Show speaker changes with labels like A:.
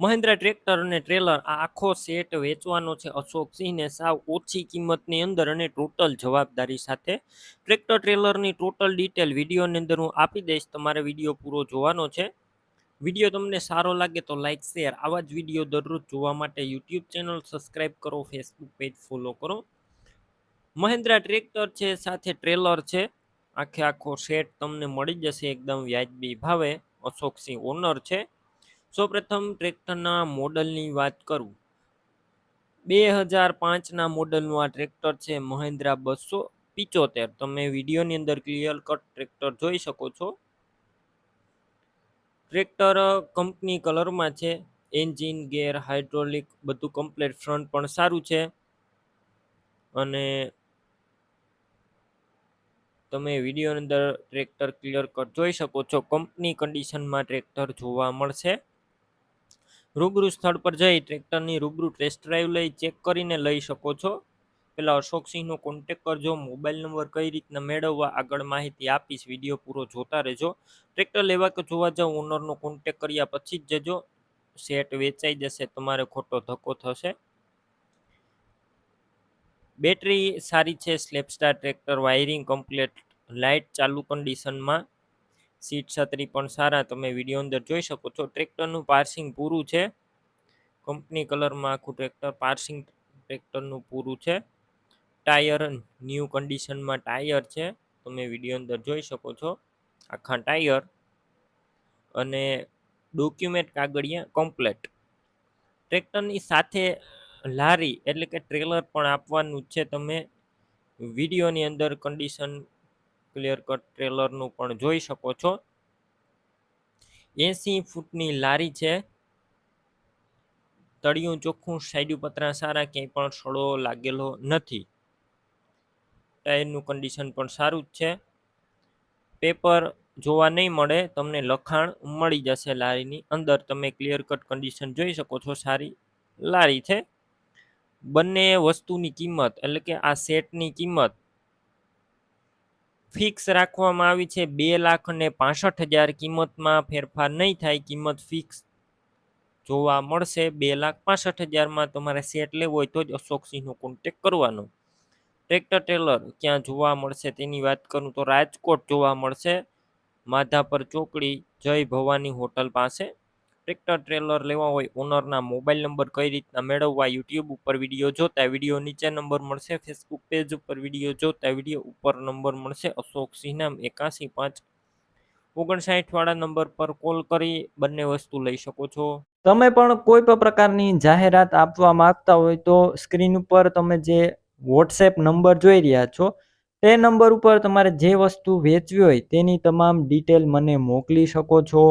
A: Mahindra tractor અને trailer આ આખો સેટ વેચવાનો છે અશોક સિંહને સાવ ઓછી કિંમતની અંદર અને ટોટલ જવાબદારી સાથે. ટ્રેક્ટર ટ્રેલરની ટોટલ ડિટેલ વિડીયોની અંદર હું આપી દઈશ. તમારે વીડિયો પૂરો જોવાનો છે. વીડિયો તમને સારો લાગે તો લાઇક શેર, આવા જ વીડિયો દરરોજ જોવા માટે યુટ્યુબ ચેનલ સબસ્ક્રાઈબ કરો, ફેસબુક પેજ ફોલો કરો. મહિન્દ્રા ટ્રેક્ટર છે, સાથે ટ્રેલર છે. આખે આખો સેટ તમને મળી જશે એકદમ વ્યાજબી ભાવે. અશોકસિંહ ઓનર છે. સૌપ્રથમ ટ્રેક્ટરના મોડલની વાત કરું. બે હજાર પાંચના મોડલનું આ ટ્રેક્ટર છે મહિન્દ્રા બસો પિચોતેર. તમે વિડીયોની અંદર ક્લિયર કટ ટ્રેક્ટર જોઈ શકો છો. ટ્રેક્ટર કંપની કલરમાં છે. એન્જિન, ગેર, હાઇડ્રોલિક બધું કમ્પ્લેટ ફ્રન્ટ પણ સારું છે. અને તમે વિડીયોની અંદર ટ્રેક્ટર ક્લિયર કટ જોઈ શકો છો. કંપની કન્ડિશનમાં ટ્રેક્ટર જોવા મળશે. રૂબરૂ સ્થળ પર જઈ ટ્રેક્ટરની રૂબરૂ ટેસ્ટ ડ્રાઈવ લઈ ચેક કરીને લઈ શકો છો. પેલા અશોકસિંહનો કોન્ટેક કરજો મોબાઈલ નંબર કઈ રીતના મેળવવા આગળ માહિતી આપીશ વીડિયો પૂરો જોતા રહેજો. ટ્રેક્ટર લેવા કે જોવા જાવ ઓનરનો કોન્ટેક કર્યા પછી જ જજો. સેટ વેચાઈ જશે, તમારે ખોટો ધક્કો થશે. બેટરી સારી છે સ્લેપસ્ટાર ટ્રેક્ટર વાયરિંગ કમ્પ્લીટ લાઇટ ચાલુ કન્ડિશનમાં સીટ છત્રી પણ સારા તમે વીડિયો અંદર જોઈ શકો છો. ટ્રેક્ટરનું પાર્સિંગ પૂરું છે. કંપની કલરમાં આખું ટ્રેક્ટર પાર્સિંગ ટ્રેક્ટરનું પૂરું છે. ટાયર ન્યૂ કન્ડિશનમાં ટાયર છે. તમે વીડિયો અંદર જોઈ શકો છો. આખા ટાયર અને ડોક્યુમેન્ટ કાગળિયા કમ્પ્લેટ. ટ્રેક્ટરની સાથે લારી એટલે કે ટ્રેલર પણ આપવાનું છે. તમે વિડીયોની અંદર કન્ડિશન ક્લિયર કટ ટ્રેલરનું પણ જોઈ શકો છો. એસી ફૂટની લારી છે. તળિયું ચોખ્ખું, સાઈડ પતરા સારા, ક્યાંય પણ સડો લાગેલો નથી. ટાયરનું કન્ડિશન પણ સારું જ છે. પેપર જોવા નહીં મળે, તમને લખાણ મળી જશે લારીની. અંદર તમે ક્લિયર કટ કન્ડિશન જોઈ શકો છો, સારી લારી છે. બંને વસ્તુની કિંમત, એટલે કે આ સેટની કિંમત ફિક્સ રાખવામાં આવી છે. બે લાખ ને પાસઠ હજાર કિંમતમાં ફેરફાર નહીં થાય. કિંમત ફિક્સ જોવા મળશે. બે લાખ પાસઠ હજારમાં તમારે સેટ લેવો હોય તો જ અશોકસિંહનો કોન્ટેક કરવાનો. ટ્રેક્ટર ટેલર ક્યાં જોવા મળશે? તેની વાત કરું તો રાજકોટ જોવા મળશે. માધાપર ચોકડી જય ભવાની હોટલ પાસે. ટ્રેક્ટર ટ્રેલર લેવા હોય, ઓનરના મોબાઈલ નંબર કઈ રીતના મેળવવા, યુટ્યુબ ઉપર વીડિયો જોતા વીડિયો નીચે નંબર મળશે, ફેસબુક પેજ ઉપર વીડિયો જોતા વીડિયો ઉપર નંબર મળશે, અશોક સિંહનામ એકાસી પાંચ ઓગણસાઠવાળા નંબર પર કોલ કરી બંને વસ્તુ લઈ શકો છો.
B: તમે પણ કોઈ પણ પ્રકારની જાહેરાત આપવા માંગતા હોય તો સ્ક્રીન ઉપર તમે જે વોટ્સએપ નંબર જોઈ રહ્યા છો, તે નંબર ઉપર તમારે જે વસ્તુ વેચવી હોય તેની તમામ ડિટેલ મને મોકલી શકો છો.